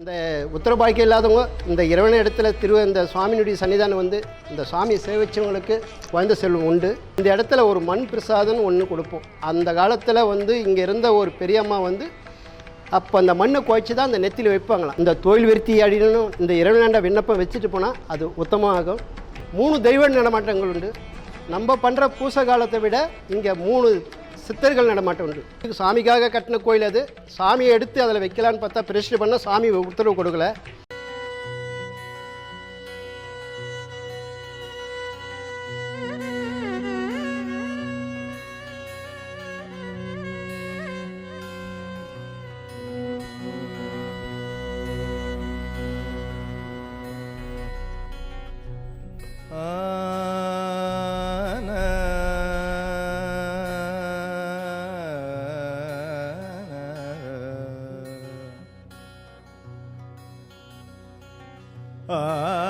இந்த உத்தரபாக்கியம் இல்லாதவங்க இந்த இறைவன இடத்துல திரு இந்த சுவாமியினுடைய சன்னிதானம் வந்து இந்த சுவாமியை சேவிச்சவங்களுக்கு குழந்த செல்வம் உண்டு. இந்த இடத்துல ஒரு மண் பிரசாதம்னு ஒன்று கொடுப்போம். அந்த காலத்தில் வந்து இங்கே இருந்த ஒரு பெரியம்மா வந்து அப்போ அந்த மண்ணை குழைச்சி தான் அந்த நெத்தியில் வைப்பாங்களாம். இந்த தொழில் விருத்தி அப்படின்னு இந்த இறைவனாண்ட விண்ணப்பம் வச்சுட்டு போனால் அது உத்தமமாகும். மூணு தெய்வ நடமாட்டங்கள் உண்டு. நம்ம பண்ணுற பூச காலத்தை விட இங்கே மூணு சித்தர்கள் நடமாட்டம் உண்டு. இது சாமிக்காக கட்டின கோயில் அது. சாமியை எடுத்து அதில் வைக்கலான்னு பார்த்தா பிரதிஷ்டை பண்ண சாமி உத்தரவு கொடுக்கல. ah.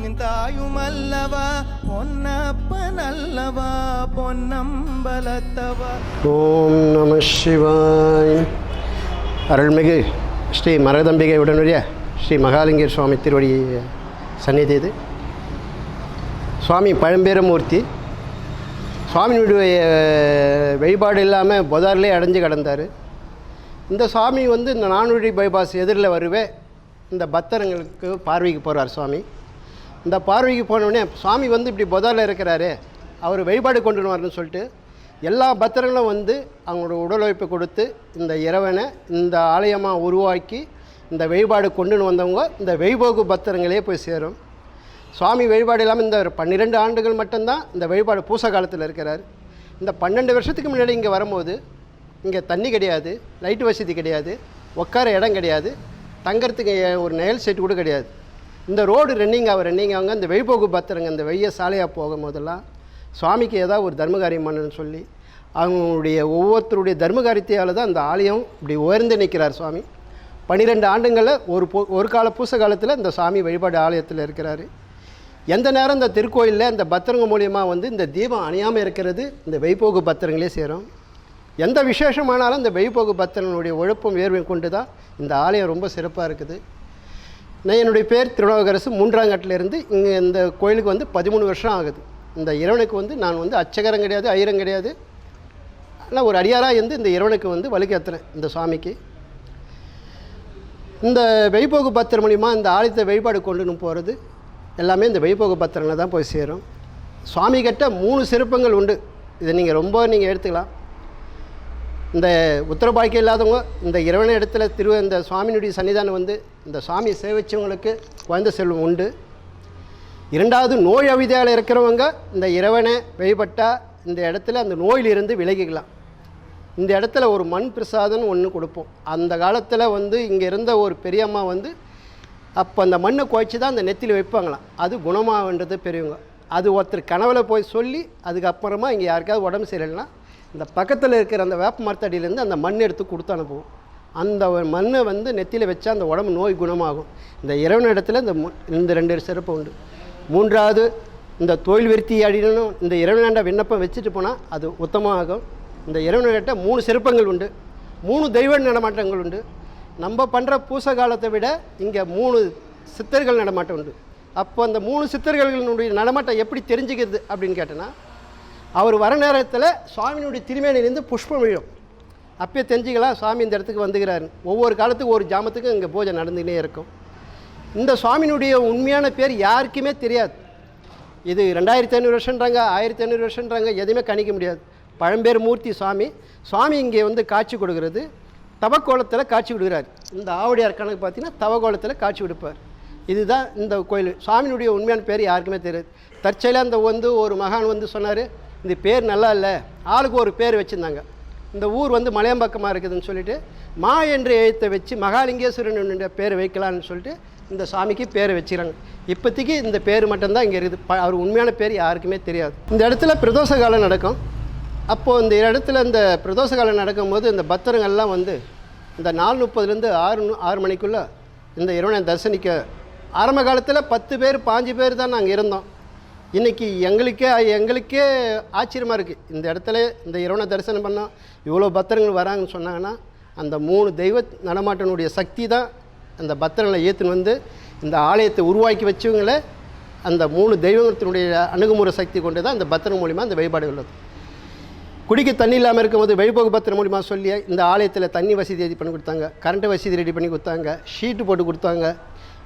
என்னப்பனல்லவா நின் தாயுமல்லவா? பொன்னப்பனல்லவா? பொன்னம்பலத்தவா? ஓம் நம சிவாய். அருள்மிகு ஸ்ரீ மரதம்பிகை உடனுடைய ஸ்ரீ மகாலிங்கர் சுவாமி திருவடி சந்நிதி இது சுவாமி பழம்பெருமூர்த்தி சுவாமியினுடைய வழிபாடு இல்லாமல் புதார்லேயே அடைஞ்சு கிடந்தார். இந்த சுவாமி வந்து இந்த நானூழி பைபாஸ் எதிரில் வருவே. இந்த பக்தர்களுக்கு பார்வைக்கு போகிறார் சுவாமி. இந்த பார்வைக்கு போனோடனே சுவாமி வந்து இப்படி புதாரில் இருக்கிறாரு அவர் வழிபாடு கொண்டு வரணும்னு சொல்லிட்டு எல்லா பக்தர்களும் வந்து அவங்களோட உடல் கொடுத்து இந்த இறைவனை இந்த ஆலயமாக உருவாக்கி இந்த வழிபாடு கொண்டுன்னு வந்தவங்க இந்த வெய்போகு பக்தர்களே போய் சேரும். சுவாமி வழிபாடு இல்லாமல் இந்த ஒரு பன்னிரெண்டு ஆண்டுகள் மட்டும்தான் இந்த வழிபாடு பூச காலத்தில் இருக்கிறார். இந்த பன்னெண்டு வருஷத்துக்கு முன்னாடி இங்கே வரும்போது இங்கே தண்ணி கிடையாது லைட் வசதி கிடையாது உட்கார இடம் கிடையாது தங்கறதுக்கு ஒரு நெயல் செட்டு கூட கிடையாது. இந்த ரோடு ரன்னிங் ஆக ரன்னிங் ஆகுங்க இந்த வழிபோக்கு பத்திரங்க இந்த வெய்ய சாலையாக போகும்போதெல்லாம் சுவாமிக்கு ஏதாவது ஒரு தர்மகாரியம் பண்ணணும்னு சொல்லி அவங்களுடைய ஒவ்வொருத்தருடைய தர்மகாரியத்தையால் தான் அந்த ஆலயம் இப்படி உயர்ந்து நிற்கிறார் சுவாமி. பன்னிரெண்டு ஆண்டுங்களில் ஒரு பூ ஒரு கால பூச காலத்தில் இந்த சாமி வழிபாடு ஆலயத்தில் இருக்கிறாரு. எந்த நேரம் இந்த திருக்கோயிலில் இந்த பத்திரங்க மூலியமாக வந்து இந்த தீபம் அணியாமல் இருக்கிறது இந்த வெயிப்போக்கு பத்திரங்களே சேரும். எந்த விசேஷமானாலும் இந்த வைப்போகு பத்திரங்களுடைய ஒழுப்பும் வேர்வையும் கொண்டு தான் இந்த ஆலயம் ரொம்ப சிறப்பாக இருக்குது. நான் என்னுடைய பேர் திருநாவுக்கரசு. மூன்றாம் கட்டிலேருந்து இங்கே இந்த கோயிலுக்கு வந்து பதிமூணு வருஷம் ஆகுது. இந்த இறைவனுக்கு வந்து நான் வந்து அச்சகரம் கிடையாது ஐயரம் கிடையாது. ஆனால் ஒரு அடியாராக இருந்து இந்த இறைவனுக்கு வந்து வலுக்கேற்றுறேன் இந்த சுவாமிக்கு. இந்த வைபோக பத்திரம் மூலிமா இந்த ஆலயத்தை வழிபாடு கொண்டுன்னு போகிறது எல்லாமே இந்த வைபோக பத்திரங்களை தான் போய் சேரும். சுவாமி கிட்ட மூணு சிறப்பங்கள் உண்டு. இதை நீங்கள் ரொம்ப நீங்கள் எடுத்துக்கலாம். இந்த உத்தரபாக்கியம் இல்லாதவங்க இந்த இறைவன இடத்துல திரு இந்த சுவாமியினுடைய சன்னிதானம் வந்து இந்த சுவாமியை சேவிச்சவங்களுக்கு குழந்தை செல்வம் உண்டு. இரண்டாவது நோய் அவிதையால் இருக்கிறவங்க இந்த இறைவனை வழிபட்டால் இந்த இடத்துல அந்த நோயிலிருந்து விலகிக்கலாம். இந்த இடத்துல ஒரு மண் பிரசாதம்னு ஒன்று கொடுப்போம். அந்த காலத்தில் வந்து இங்கே இருந்த ஒரு பெரியம்மா வந்து அப்போ அந்த மண்ணை குழைச்சி தான் அந்த நெத்தியில் வைப்பாங்களாம். அது குணமாகன்றது பெரியவங்க. அது ஒருத்தர் கனவில் போய் சொல்லி அதுக்கப்புறமா இங்கே யாருக்காவது உடம்பு சரியில்லைன்னா இந்த பக்கத்தில் இருக்கிற அந்த வேப்ப மரத்தடியிலேருந்து அந்த மண் எடுத்து கொடுத்து அனுப்புவோம். அந்த மண்ணை வந்து நெத்தியில் வச்சா அந்த உடம்பு நோய் குணமாகும். இந்த இரவு இடத்துல இந்த மு- இந்த ரெண்டு சிறப்பு உண்டு. மூன்றாவது இந்த தொழில் விருத்தி அப்படின்னு இந்த இறைவனாண்ட விண்ணப்பம் வச்சுட்டு போனால் அது உத்தமமாகும். இந்த இறைவன்கிட்ட மூணு சிறப்பங்கள் உண்டு. மூணு தெய்வ நடமாட்டங்கள் உண்டு. நம்ம பண்ணுற பூச காலத்தை விட இங்கே மூணு சித்தர்கள் நடமாட்டம் உண்டு. அப்போ அந்த மூணு சித்தர்களினுடைய நடமாட்டம் எப்படி தெரிஞ்சுக்கிறது அப்படின்னு கேட்டேன்னா அவர் வர நேரத்தில் சுவாமியினுடைய திருமேனிலேருந்து புஷ்பம் விழும். அப்பயே தெரிஞ்சுக்கலாம் சுவாமி இந்த இடத்துக்கு வந்துக்கிறாரு. ஒவ்வொரு காலத்துக்கு ஒரு ஜாமத்துக்கும் இங்கே பூஜை நடந்துகிட்டே இருக்கும். இந்த சுவாமியினுடைய உண்மையான பேர் யாருக்குமே தெரியாது. இது ரெண்டாயிரத்தி ஐநூறு வருஷன்றாங்க ஆயிரத்தி ஐநூறு வருஷன்றாங்க எதுவுமே கணிக்க முடியாது. பழம்பேர் மூர்த்தி சுவாமி சுவாமி இங்கே வந்து காட்சி கொடுக்கறது. தவக்கோலத்தில் காட்சி கொடுக்குறார். இந்த ஆவடியார் கணக்கு பார்த்தீங்கன்னா தவக்கோலத்தில் காட்சி கொடுப்பார். இதுதான் இந்த கோயில். சுவாமியினுடைய உண்மையான பேர் யாருக்குமே தெரியாது. தற்செயலாக அந்த வந்து ஒரு மகான் வந்து சொன்னார் இந்த பேர் நல்லா இல்லை. ஆளுக்கு ஒரு பேர் வச்சுருந்தாங்க. இந்த ஊர் வந்து மலையம்பக்கமாக இருக்குதுன்னு சொல்லிட்டு மா என்ற எழுத்தை வச்சு மகாலிங்கேஸ்வரனுடைய பேரை வைக்கலான்னு சொல்லிட்டு இந்த சாமிக்கு பேரை வச்சுக்கிறாங்க. இப்போதைக்கு இந்த பேர் மட்டும்தான் இங்கே இருக்குது. ப- அவர் உண்மையான பேர் யாருக்குமே தெரியாது. இந்த இடத்துல பிரதோஷ காலம் நடக்கும். அப்போது இந்த இடத்துல இந்த பிரதோஷ காலம் நடக்கும்போது இந்த பக்தருங்கள்லாம் வந்து இந்த நாலு முப்பதுலேருந்து ஆறு ஆறு மணிக்குள்ளே இந்த இறைவனை தரிசனிக்க ஆரம்ப காலத்தில் பத்து பேர் பாஞ்சு பேர் தான் நாங்கள் இருந்தோம். இன்றைக்கி எங்களுக்கே எங்களுக்கே ஆச்சரியமாக இருக்குது இந்த இடத்துல இந்த இறைவனை தரிசனம் பண்ணோம் இவ்வளோ பக்தர்கள் வராங்கன்னு சொன்னாங்கன்னா அந்த மூணு தெய்வ நடமாட்டனுடைய சக்தி தான் அந்த பக்தர்களை ஏற்றுன்னு வந்து இந்த ஆலயத்தை உருவாக்கி வச்சவங்கள அந்த மூணு தெய்வத்தினுடைய அணுகுமுறை சக்தி கொண்டு தான் இந்த பத்திரம் மூலிமா அந்த வழிபாடு உள்ளது. குடிக்க தண்ணி இல்லாமல் இருக்கும்போது வழிபோக்கு பத்திரம் மூலிமா சொல்லி இந்த ஆலயத்தில் தண்ணி வசதி ரெடி பண்ணி கொடுத்தாங்க. கரண்ட் வசதி ரெடி பண்ணி கொடுத்தாங்க. ஷீட்டு போட்டு கொடுத்தாங்க.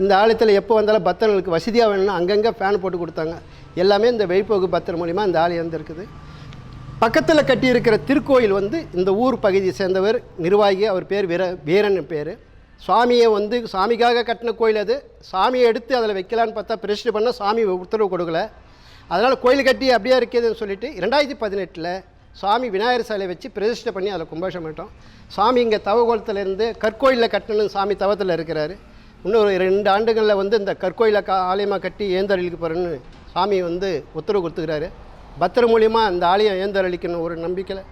இந்த ஆலயத்தில் எப்போ வந்தாலும் பக்தர்களுக்கு வசதியாக வேணும்னா அங்கங்கே ஃபேன் போட்டு கொடுத்தாங்க. எல்லாமே இந்த வெளிப்போக்கு பத்திரம் மூலிமா இந்த ஆலயம் வந்துருக்குது பக்கத்தில் கட்டியிருக்கிற திருக்கோயில் வந்து இந்த ஊர் பகுதியை சேர்ந்தவர் நிர்வாகி அவர் பேர் வீர வீரன் பேர். சுவாமியை வந்து சாமிக்காக கட்டின கோயில் அது. சாமியை எடுத்து அதில் வைக்கலான்னு பார்த்தா பிரதிஷ்டை பண்ண சாமி உத்தரவு கொடுக்கல. அதனால் கோயில் கட்டி அப்படியே இருக்குதுன்னு சொல்லிட்டு ரெண்டாயிரத்தி பதினெட்டில் சுவாமி விநாயகர் சிலை வச்சு பிரதிஷ்டை பண்ணி அதில் கும்பாஷம் பண்ணிட்டோம். சாமி இங்கே தவகோலத்திலேருந்து கற்கோயிலில் கட்டணும் சாமி தவத்தில் இருக்கிறாரு. இன்னொரு ரெண்டு ஆண்டுகளில் வந்து இந்த கற்கோயிலை கா ஆலயமாக கட்டி ஏந்தரளிக்க போகிறேன்னு சாமி வந்து உத்தரவு கொடுத்துக்கிறாரு பத்திர மூலியமாக இந்த ஆலயம் ஏந்தரளிக்கணும் ஒரு நம்பிக்கையில்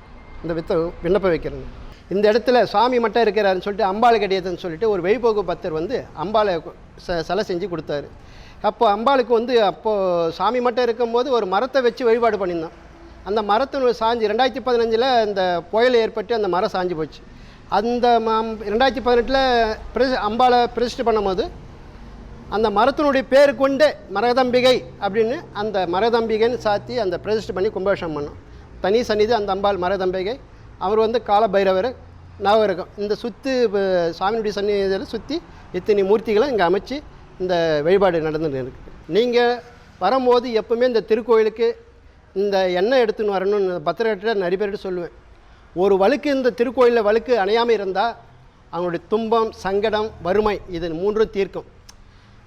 இந்த வித்த விண்ணப்பம் வைக்கிறேன் இந்த இடத்துல சாமி மட்டும் இருக்கிறாருன்னு சொல்லிட்டு அம்பாளை கிடையாதுன்னு சொல்லிட்டு ஒரு வெளிப்போக்கு பத்தர் வந்து அம்பாளை ச சிலை செஞ்சு கொடுத்தாரு. அப்போ அம்பாளுக்கு வந்து அப்போது சாமி மட்டும் இருக்கும்போது ஒரு மரத்தை வச்சு வழிபாடு பண்ணியிருந்தோம் அந்த மரத்தினுடைய சாஞ்சு ரெண்டாயிரத்தி பதினஞ்சில் இந்த புயல் ஏற்பட்டு அந்த மரம் சாஞ்சு போச்சு. அந்த ரெண்டாயிரத்தி பதினெட்டில் பிரஸ் அம்பாளை பிரதிஷ்டை பண்ணும்போது அந்த மரத்தினுடைய பேர் கொண்டு மரதம்பிகை அப்படின்னு அந்த மரதம்பிகைன்னு சாத்தி அந்த பிரதிஷ்டை பண்ணி கும்பாபிஷேகம் பண்ணோம். தனி சன்னிதி அந்த அம்பாள் மரதம்பிகை அவர் வந்து கால பைரவர் நவகிரகம் இந்த சுற்று சாமியுடைய சன்னிதியில் சுற்றி இத்தனை மூர்த்திகளை இங்கே அமைச்சு இந்த வழிபாடு நடந்துட்டு இருக்குது நீங்கள் வரும்போது எப்பவுமே இந்த திருக்கோயிலுக்கு இந்த எண்ணெய் எடுத்துன்னு வரணும்னு பத்திரகிட்ட நிறைய பேர்கிட்ட சொல்லுவேன். ஒரு வழுக்கு இந்த திருக்கோயிலில் வழுக்கு அணையாமல் இருந்தால் அவங்களுடைய துன்பம் சங்கடம் வறுமை இது மூன்றும் தீர்க்கும்.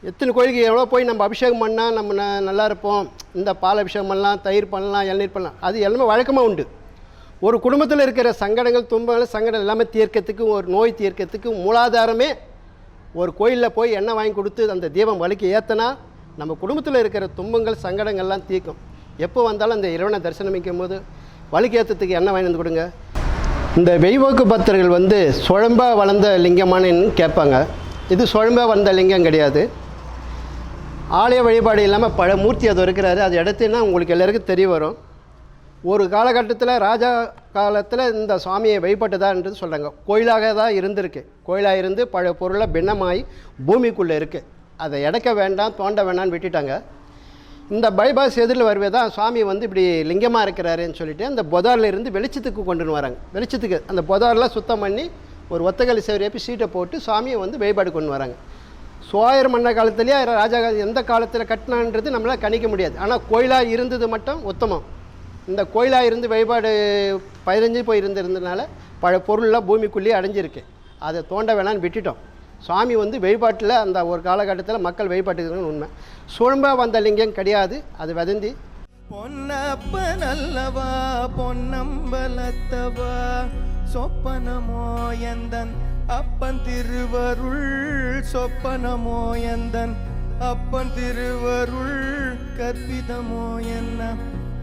எத்தனை கோயிலுக்கு எவ்வளோ போய் நம்ம அபிஷேகம் பண்ணால் நம்ம ந நல்லா இருப்போம். இந்த பால் அபிஷேகம் பண்ணலாம் தயிர் பண்ணலாம் இளநீர் பண்ணலாம். அது எல்லாமே வழக்கமாக உண்டு. ஒரு குடும்பத்தில் இருக்கிற சங்கடங்கள் துன்பங்கள் சங்கடம் எல்லாமே தீர்க்கத்துக்கு ஒரு நோய் தீர்க்கறதுக்கு மூலாதாரமே ஒரு கோயிலில் போய் எண்ணெய் வாங்கி கொடுத்து அந்த தீபம் வலிக்கு ஏற்றினா நம்ம குடும்பத்தில் இருக்கிற துன்பங்கள் சங்கடங்கள்லாம் தீர்க்கும். எப்போ வந்தாலும் அந்த இறைவனை தரிசனமிக்கும் போது வலிக்கு ஏற்றத்துக்கு எண்ணெய் வாங்கி வந்து கொடுங்க. இந்த வெய்வோக்கு பக்தர்கள் வந்து சுழம்பா வளர்ந்த லிங்கமானு கேட்பாங்க. இது சுழம்பா வந்த லிங்கம் கிடையாது. ஆலய வழிபாடு இல்லாமல் பல மூர்த்தி அது இருக்கிறாரு. அது இடத்துனா உங்களுக்கு எல்லாருக்கும் தெரிய வரும். ஒரு காலகட்டத்தில் ராஜா காலத்தில் இந்த சுவாமியை வழிபட்டதான்றது சொல்கிறாங்க கோயிலாக தான் இருந்திருக்கு. கோயிலாக இருந்து பழைய பொருளை பின்னமாகி பூமிக்குள்ளே இருக்குது அதை இடைக்க வேண்டாம் தோண்ட வேண்டாம்னு விட்டுட்டாங்க. இந்த பைபாஸ் எதிரில் வருவே தான் சுவாமி வந்து இப்படி லிங்கமாக இருக்கிறாருன்னு சொல்லிட்டு அந்த புதாரிலிருந்து வெளிச்சத்துக்கு கொண்டுன்னு வராங்க வெளிச்சத்துக்கு அந்த பொதாரெலாம் சுத்தம் பண்ணி ஒரு ஒத்தகல் சேவரியப்பி சீட்டை போட்டு சுவாமியை வந்து வழிபாடு கொண்டு வராங்க. சோழர் மன்ன காலத்துலேயே ராஜா எந்த காலத்தில் கட்டினான்றது நம்மளால் கணிக்க முடியாது. ஆனால் கோயிலாக இருந்தது மட்டும் உத்தமம். இந்த கோயிலாக இருந்து வழிபாடு பதினஞ்சு போய் இருந்திருந்ததுனால பல பொருள்லாம் பூமிக்குள்ளேயே அடைஞ்சிருக்கு. அதை தோண்ட வேணான்னு விட்டுட்டோம். சுவாமி வந்து வழிபாட்டில் அந்த ஒரு காலகட்டத்தில் மக்கள் வழிபாட்டுக்கு உண்மை. சுழம்பா வந்த லிங்கம் கிடையாது அது வதந்தி. பொன்னப்ப நல்லவா பொன்னம்பலத்தவா? சொப்பனமோ எந்தன் அப்பன் திருவருள்? சொப்பனமோ எந்தன் அப்பன் திருவருள்? கற்பிதமோ என்ன?